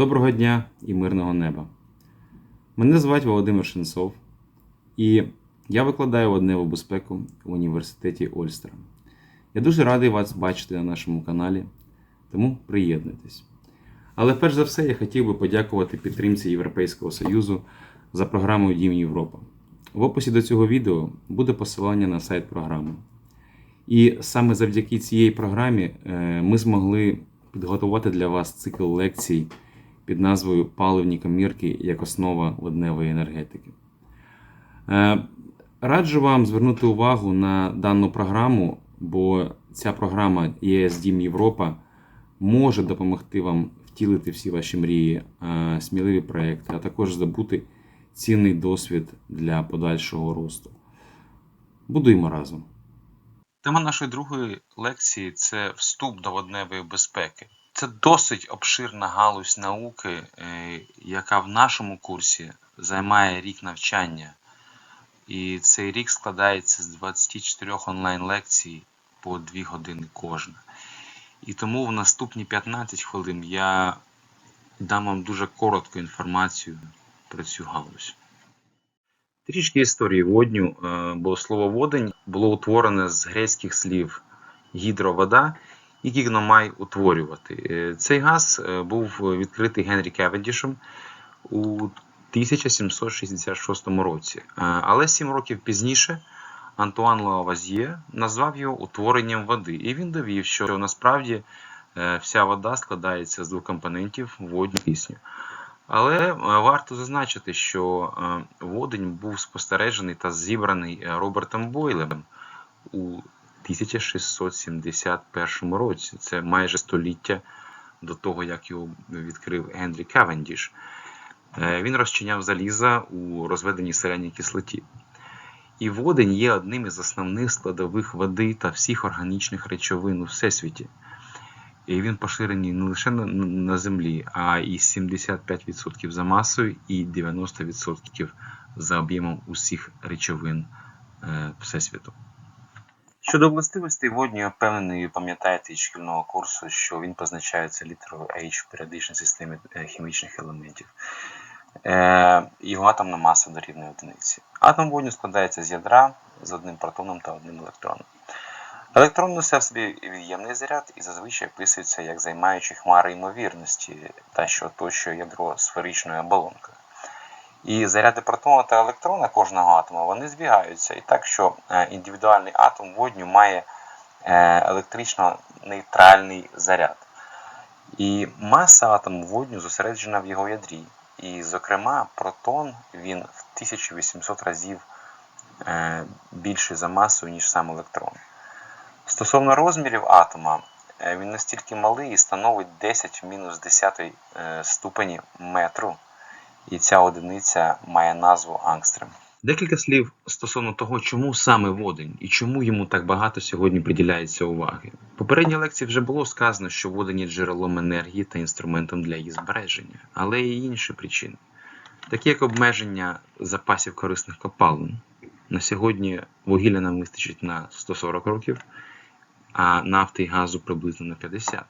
Доброго дня і мирного неба. Мене звати Володимир Шенцов, і я викладаю водневу безпеку в університеті Ольстера. Я дуже радий вас бачити на нашому каналі, тому приєднуйтесь. Але перш за все я хотів би подякувати підтримці Європейського Союзу за програмою Дім Європа. В описі до цього відео буде посилання на сайт програми. І саме завдяки цій програмі е, ми змогли підготувати для вас цикл лекцій під назвою Паливні комірки як основа водневої енергетики. Е, Раджу вам звернути увагу на дану програму, бо ця програма ЄС Дім Європа може допомогти вам втілити всі ваші мрії, е, сміливі проекти, а також здобути цінний досвід для подальшого росту. Будуємо разом. Тема нашої другої лекції це вступ до водневої безпеки. Це досить обширна галузь науки, е, яка в нашому курсі займає рік навчання. І цей рік складається з 24 онлайн-лекцій по 2 години кожна. І тому в наступні 15 хвилин я дам вам дуже коротку інформацію про цю галузь. Трішки історії водню, е, бо слово водень було утворене з грецьких слів гідровода і гігномай утворювати. Е, Цей газ е, був відкритий Генрі Кевендішем у 1766 році. Е, Але сім років пізніше Антуан Лавазьє назвав його утворенням води, і він довів, що насправді вся вода складається з двох компонентів водню кисню. Але варто зазначити, що водень був спостережений та зібраний Робертом Бойлем у 1671 році. Це майже століття до того, як його відкрив Генрі Кавендіш. Е, Він розчиняв заліза у розведеній селяній кислоті. І водень є одним із основних складових води та всіх органічних речовин у всесвіті. І він поширений не лише на, на землі, а і 75% за масою і 90% за об'ємом усіх речовин е, всесвіту. Щодо властивостей водню, я впевнений, пам'ятаєте із шкільного курсу, що він позначається літерою H в періодичній системі е, хімічних елементів. Е, його атомна маса дорівнює одиниці. Атом водню складається з ядра з одним протоном та одним електроном. Електрон несе в собі від'ємний заряд і зазвичай описується як займаючи хмари ймовірності, та що оточує ядро сферичною оболонкою. І заряди протона та електрона кожного атома вони збігаються, і так, що е, індивідуальний атом водню має е, електрично нейтральний заряд. І маса атому водню зосереджена в його ядрі. І, зокрема, протон він в 1800 разів е, більший за масою, ніж сам електрон. Стосовно розмірів атома, він настільки малий і становить 10 в мінус 10 е, ступені метру, і ця одиниця має назву ангстрем. Декілька слів стосовно того, чому саме водень і чому йому так багато сьогодні приділяється уваги. В попередній лекції вже було сказано, що водень є джерелом енергії та інструментом для її збереження, але є інші причини, такі як обмеження запасів корисних копалин. На сьогодні вугілля нам вистачить на 140 років, а нафти і газу приблизно на 50.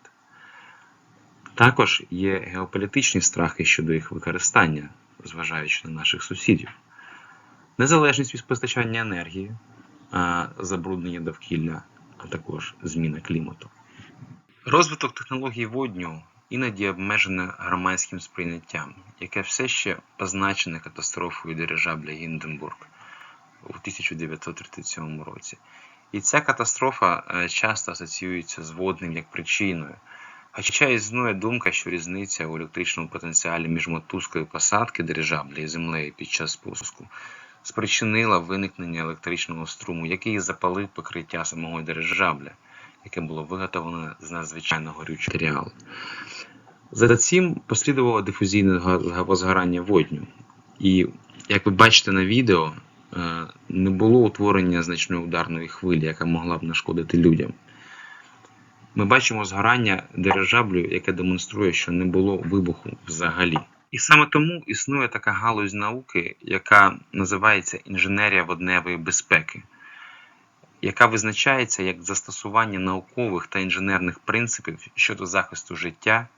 Також є геополітичні страхи щодо їх використання, зважаючи на наших сусідів. Незалежність від постачання енергії, забруднення довкілля, а також зміна клімату. Розвиток технологій водню іноді обмежене громадським сприйняттям, яке все ще позначене катастрофою дирижабля Гінденбург у 1937 році. І ця катастрофа е, часто асоціюється з водним як причиною. Хоча існує думка, що різниця у електричному потенціалі між мотузкою посадки дирижабля і землею під час спуску спричинила виникнення електричного струму, який запалив покриття самого дирижабля, яке було виготовлено з надзвичайно горючого матеріалу. За цим послідувало дифузійне га- згорання водню. І як ви бачите на відео, е, не було утворення значної ударної хвилі, яка могла б нашкодити людям. Ми бачимо згорання дирижаблю, яке демонструє, що не було вибуху взагалі. І саме тому існує така галузь науки, яка називається інженерія водневої безпеки, яка визначається як застосування наукових та інженерних принципів щодо захисту життя,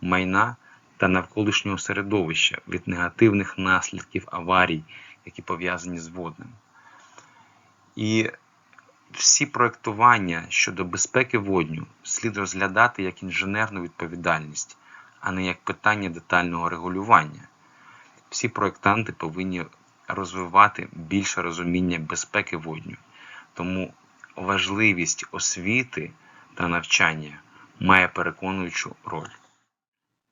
майна та навколишнього середовища від негативних наслідків аварій, які пов'язані з водним. І всі проєктування щодо безпеки водню слід розглядати як інженерну відповідальність, а не як питання детального регулювання. Всі проєктанти повинні розвивати більше розуміння безпеки водню, тому важливість освіти та навчання має переконуючу роль.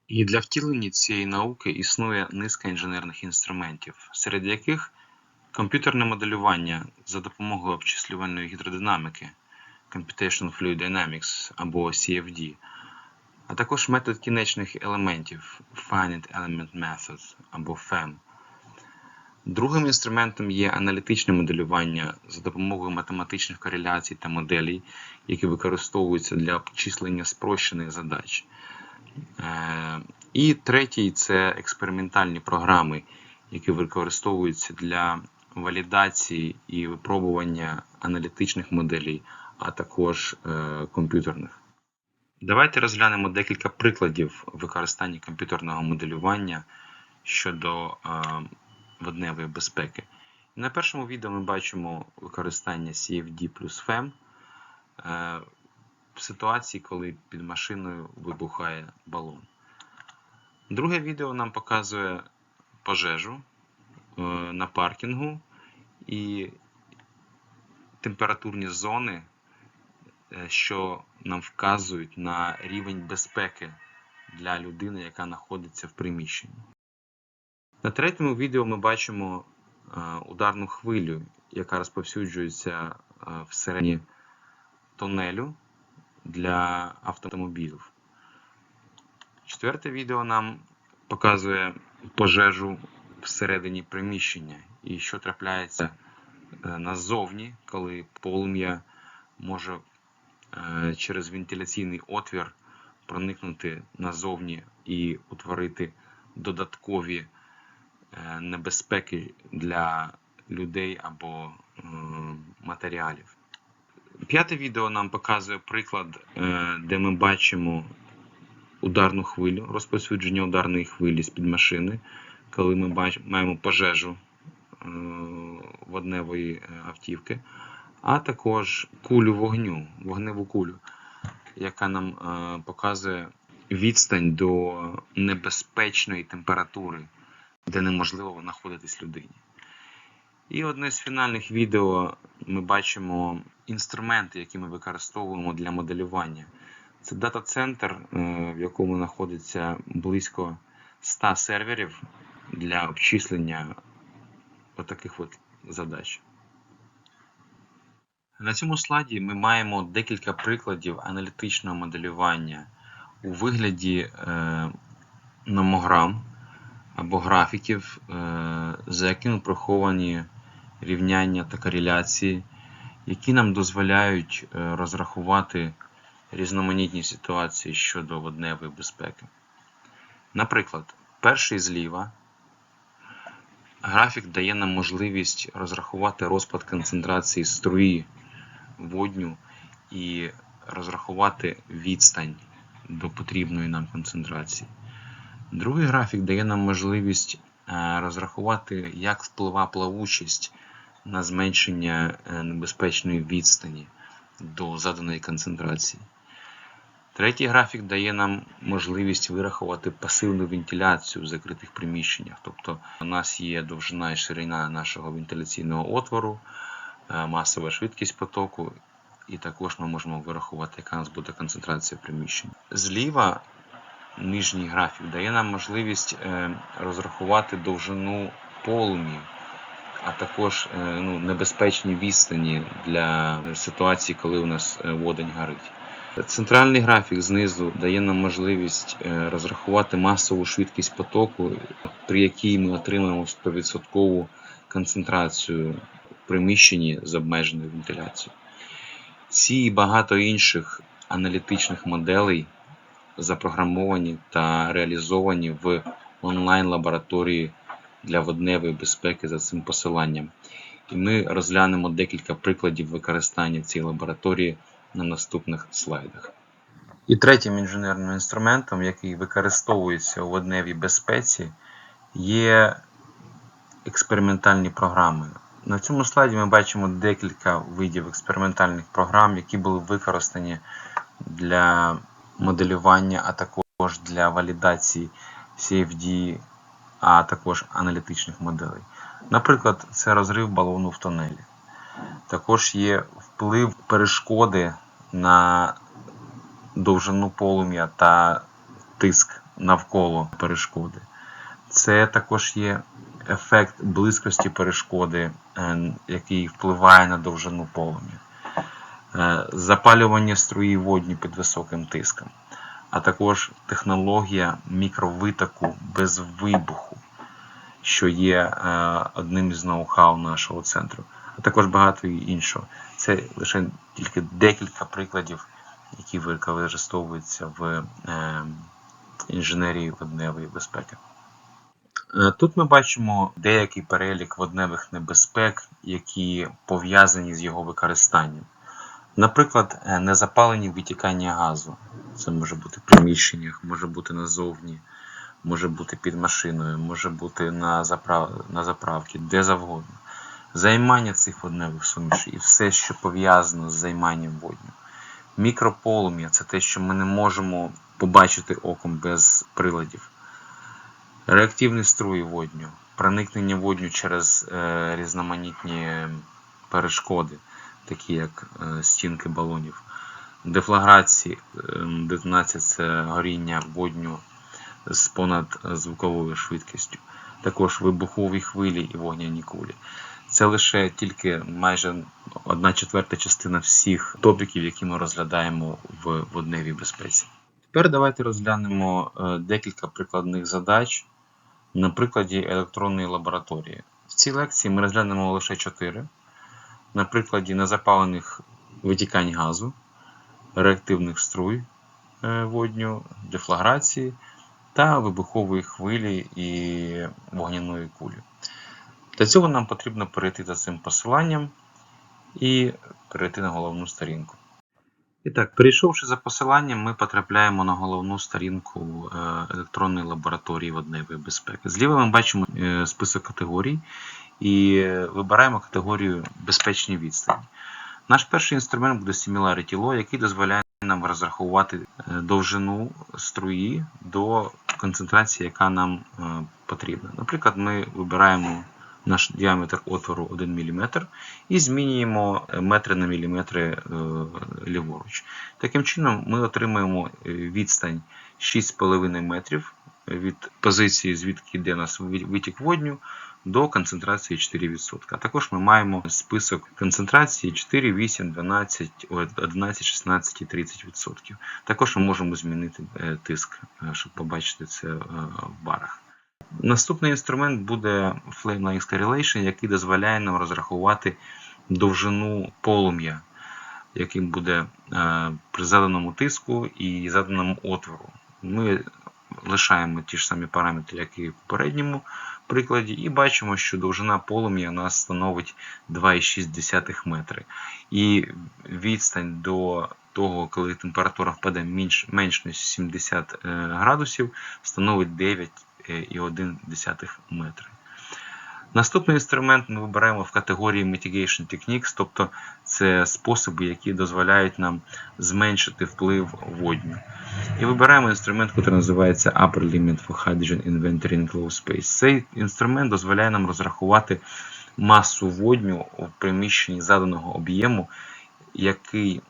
І для втілення цієї науки існує низка інженерних інструментів, серед яких комп'ютерне моделювання за допомогою обчислювальної гідродинамики Computational Fluid Dynamics або CFD, а також метод кінечних елементів Finite Element Method або FEM. Другим інструментом є аналітичне моделювання за допомогою математичних кореляцій та моделей, які використовуються для обчислення спрощених задач. Е, І третій це експериментальні програми, які використовуються для валідації і випробування аналітичних моделей, а також е, комп'ютерних. Давайте розглянемо декілька прикладів використання комп'ютерного моделювання щодо е, водневої безпеки. На першому відео ми бачимо використання CFD плюс FEM е, в ситуації, коли під машиною вибухає балон. Друге відео нам показує пожежу на паркінгу і температурні зони, е, що нам вказують на рівень безпеки для людини, яка знаходиться в приміщенні. На третьому відео ми бачимо е, ударну хвилю, яка розповсюджується е, всередині тунелю для автомобілів. Четверте відео нам показує пожежу всередині приміщення і що трапляється е, назовні, коли полум'я може е, через вентиляційний отвір проникнути назовні і утворити додаткові е, небезпеки для людей або матеріалів. П'яте відео нам показує приклад, де ми бачимо ударну хвилю, розповсюдження ударної хвилі з-під машини, коли ми маємо пожежу е, водневої е, автівки, а також кулю вогню, вогневу кулю, яка нам е, показує відстань до небезпечної температури, де неможливо знаходитись людині. І одне з фінальних відео ми бачимо інструменти, які ми використовуємо для моделювання. Це дата-центр, в якому знаходиться близько 100 серверів для обчислення отаких от задач. На цьому слайді ми маємо декілька прикладів аналітичного моделювання у вигляді е, номограм або графіків, е, за якими приховані рівняння та кореляції, які нам дозволяють е, розрахувати різноманітні ситуації щодо водневої безпеки. Наприклад, перший зліва графік дає нам можливість розрахувати розпад концентрації струї водню і розрахувати відстань до потрібної нам концентрації. Другий графік дає нам можливість е, розрахувати, як впливає плавучість на зменшення е, небезпечної відстані до заданої концентрації. Третій графік дає нам можливість вирахувати пасивну вентиляцію в закритих приміщеннях. Тобто у нас є довжина і ширина нашого вентиляційного отвору, е, масова швидкість потоку, і також ми можемо вирахувати, яка у нас буде концентрація приміщень. Зліва нижній графік дає нам можливість е, розрахувати довжину полум'я, а також е, ну, небезпечні відстані для ситуації, коли у нас водень горить. Центральний графік знизу дає нам можливість е, розрахувати масову швидкість потоку, при якій ми отримаємо 100% концентрацію в приміщенні з обмеженою вентиляцією. Ці і багато інших аналітичних моделей запрограмовані та реалізовані в онлайн-лабораторії для водневої безпеки за цим посиланням. І ми розглянемо декілька прикладів використання цієї лабораторії на наступних слайдах. І третім інженерним інструментом, який використовується у водневій безпеці, є експериментальні програми. На цьому слайді ми бачимо декілька видів експериментальних програм, які були використані для моделювання, а також для валідації CFD, а також аналітичних моделей. Наприклад, це розрив балону в тонелі. Також є вплив перешкоди на довжину полум'я та тиск навколо перешкоди. Це також є ефект близькості перешкоди, е, який впливає на довжину полум'я, Е, запалювання струї водні під високим тиском, а також технологія мікровитоку без вибуху, що є е, одним із ноу-хау нашого центру, а також багато іншого. Це лише тільки декілька прикладів, які використовуються в е, інженерії водневої безпеки. Е, Тут ми бачимо деякий перелік водневих небезпек, які пов'язані з його використанням. Наприклад, е, незапалені витікання газу. Це може бути в приміщеннях, може бути назовні, може бути під машиною, може бути на, заправ... на заправці, де завгодно. Займання цих водневих сумішей і все, що пов'язано з займанням водню. Мікрополум'я це те, що ми не можемо побачити оком без приладів. Реактивні струї водню, проникнення водню через е, різноманітні перешкоди, такі як е, стінки балонів, дефлаграції, е, детонація це горіння водню з понадзвуковою швидкістю, також вибухові хвилі і вогняні кулі. Це лише тільки майже одна четверта частина всіх топіків, які ми розглядаємо в водневій безпеці. Тепер давайте розглянемо е, декілька прикладних задач на прикладі електронної лабораторії. В цій лекції ми розглянемо лише чотири. На прикладі незапалених витікань газу, реактивних струй е, водню, дефлаграції та вибухової хвилі і вогняної кулі. Для цього нам потрібно перейти за цим посиланням і перейти на головну сторінку. І так, перейшовши за посиланням, ми потрапляємо на головну сторінку е, електронної лабораторії водневої безпеки. Зліва ми бачимо е, список категорій і е, вибираємо категорію безпечні відстані. Наш перший інструмент буде Similarity Law, який дозволяє нам розрахувати довжину струї до концентрації, яка нам потрібна. Наприклад, ми вибираємо наш діаметр отвору 1 мм і змінюємо метри на міліметри е, ліворуч. Таким чином, ми отримуємо е, відстань 6,5 метрів від позиції, звідки йде нас витік водню, до концентрації 4%. А також ми маємо список концентрації 4, 8, 12, 11, 16 і 30%. Також ми можемо змінити е, тиск, е, щоб побачити це е, в барах. Наступний інструмент буде Flame Length Correlation, який дозволяє нам розрахувати довжину полум'я, яким буде е, при заданому тиску і заданому отвору. Ми лишаємо ті ж самі параметри, як і в попередньому прикладі, і бачимо, що довжина полум'я у нас становить 2,6 метри. І відстань до того, коли температура впаде менш, менш ніж 70 е, градусів, становить 9,1 метри. Наступний інструмент ми вибираємо в категорії Mitigation Techniques, тобто це способи, які дозволяють нам зменшити вплив водню. І вибираємо інструмент, який називається Upper Limit for Hydrogen Inventory in Closed Space. Цей інструмент дозволяє нам розрахувати масу водню в приміщенні заданого об'єму, який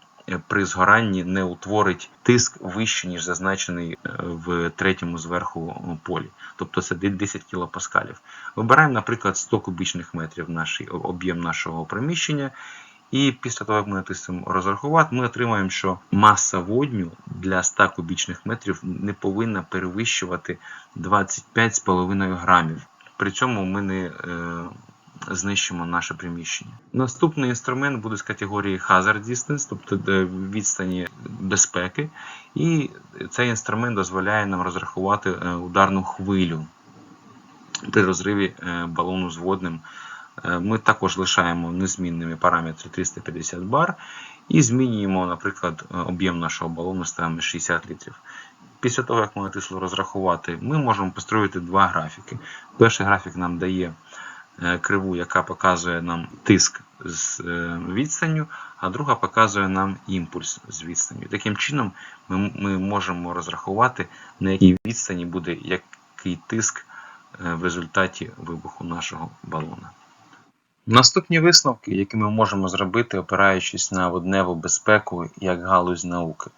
при згоранні не утворить тиск вищий, ніж зазначений е, в третьому зверху полі. Тобто це 10 кілопаскалів. Вибираємо, наприклад, 100 кубічних метрів наш об'єм нашого приміщення. І після того, як ми натиснемо розрахувати, ми отримаємо, що маса водню для 100 кубічних метрів не повинна перевищувати 25,5 грамів. При цьому ми не е, знищимо наше приміщення. Наступний інструмент буде з категорії Hazard Distance, тобто відстані безпеки. І цей інструмент дозволяє нам розрахувати е, ударну хвилю при розриві е, балону з водним. Ми також лишаємо незмінними параметри 350 бар і змінюємо, наприклад, е, об'єм нашого балону ставимо 60 літрів. Після того, як ми натисли розрахувати, ми можемо построїти два графіки. Перший графік нам дає е, криву, яка показує нам тиск з е, відстанню, а друга показує нам імпульс з відстанню. Таким чином, ми, ми можемо розрахувати, на якій відстані буде який тиск е, в результаті вибуху нашого балона. Наступні висновки, які ми можемо зробити, опираючись на водневу безпеку як галузь науки.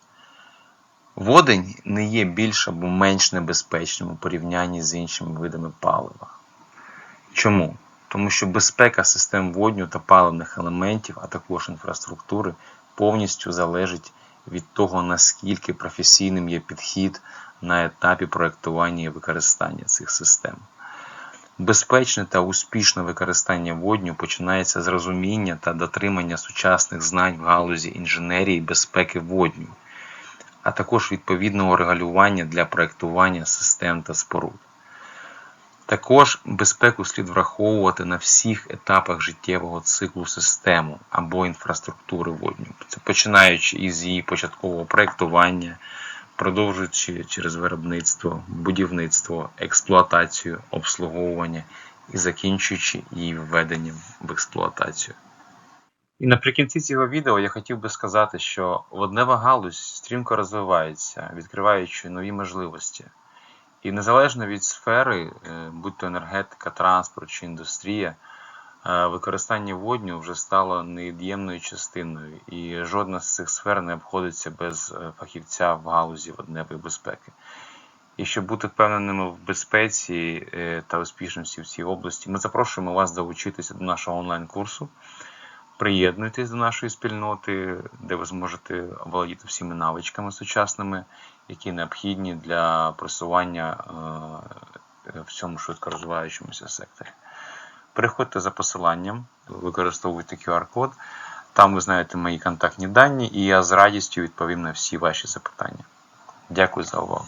Водень не є більш або менш небезпечним у порівнянні з іншими видами палива. Чому? Тому що безпека систем водню та паливних елементів, а також інфраструктури, повністю залежить від того, наскільки професійним є підхід на етапі проектування і використання цих систем. Безпечне та успішне використання водню починається з розуміння та дотримання сучасних знань в галузі інженерії безпеки водню, а також відповідного регулювання для проектування систем та споруд. Також безпеку слід враховувати на всіх етапах життєвого циклу системи або інфраструктури водню, це починаючи із її початкового проектування, продовжуючи через виробництво, будівництво, експлуатацію, обслуговування і закінчуючи її введенням в експлуатацію. І наприкінці цього відео я хотів би сказати, що воднева галузь стрімко розвивається, відкриваючи нові можливості. І незалежно від сфери, е, будь то енергетика, транспорт чи індустрія, е, використання водню вже стало невід'ємною частиною, і жодна з цих сфер не обходиться без е, фахівця в галузі водневої безпеки. І щоб бути впевненими в безпеці та успішності в цій області, ми запрошуємо вас долучитися до нашого онлайн-курсу. Приєднуйтесь до нашої спільноти, де ви зможете володіти всіми навичками сучасними, які необхідні для просування е, в цьому швидко розвиваючомуся секторі. Переходьте за посиланням, використовуйте QR-код, там ви знаєте мої контактні дані, і я з радістю відповім на всі ваші запитання. Дякую за увагу.